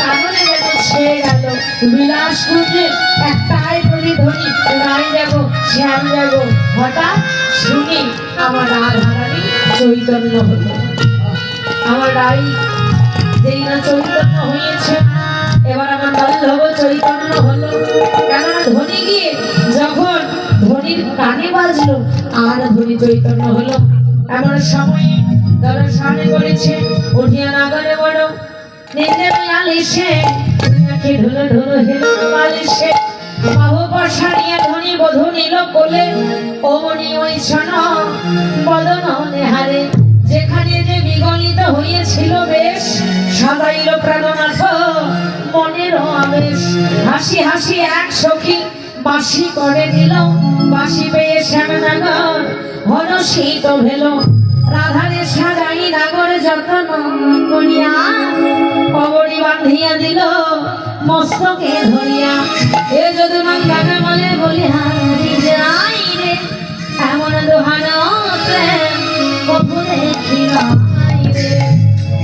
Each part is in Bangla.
কারণে যেন ছেয়ে গেল একটাই যাব হঠাৎ শুনি আমার রাধারানী চৈতন্য আমার যেই না চৈতন্য হয়েছে, এবার আমার বল্লভ চৈতন্য হলো। কেননা ধনী গিয়ে যখন ধনির কানে বাজলো, আর ধনী চৈতন্য হলো এমন সময়ে দর্শনে করেছে, উঠিয়া নাগরে বড়। নিন্দে আলিসে দুনিয়াকে ঢুলো ঢুলো, হেলো আলিসে বাহু বর্ষা নিয়ে ধনী বধূ নিল কোলে। অমনি ওই ছন বদন নেহারে। যেখানে যে বিগলিত হয়েছিল বেশ সাজাইল প্রাণনাথ মনের আবেশ। হাসি হাসি এক সখী বাসি করে দিল বাসি পেয়ে শ্যামনগর হন শীত ভেল। রাধারে নাগর যত্ন করিয়া কবরি বাঁধিয়া দিল, মস্তকে ধরিয়া। এ যদি গানে বলে বলি হারি যাই রে, এমন দোহান কবু দেখি নাই রে।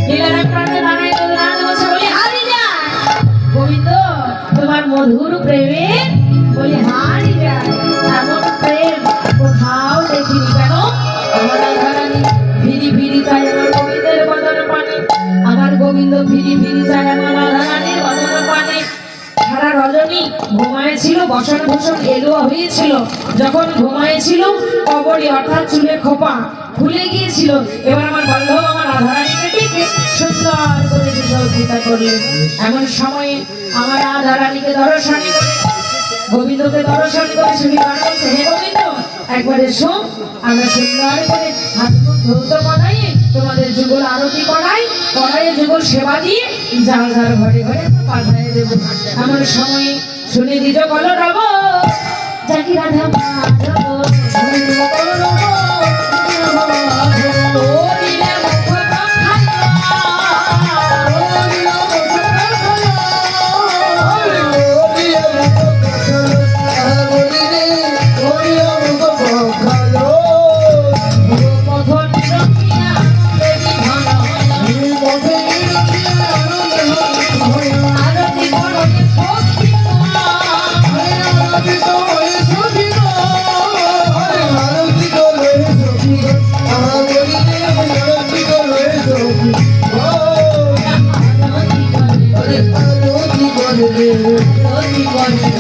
লীলারা প্রাণে দাঁড়াই তো দাঁড়ানো বসে বলি হারি যায়। গোবিন্দ তোমার মধুর প্রেমে বলি হারি যায়। এমন প্রেম কোথাও দেখিনি। গোবিন্দ ফিরি ফিরি বসন ভূষণ এলোয়া হয়েছিল। যখন ঘুমায়েছিল কবরী অর্থাৎ চুলে খোপা খুলে গিয়েছিল। এবার আমার বল্লভ আমার রাধারানীকে ডেকে সুন্দর করে সহযোগিতা করলেন। এমন সময়ে আমার রাধারানীকে দর্শন গোবিন্দকে দর্শন করে শুনি হে গোবিন্দ একবার এসো, আমরা সুন্দর করে হাত ধৌত করাই, তোমাদের যুগল আরতি করাই কড়াইয়ে যুগল সেবা দিয়ে, যার যার ঘরে ঘরে পাঠাই দেবো। এমন সময়ে শুনে দিত বলো রব জাকি রাধা মা ગોરી ગોરી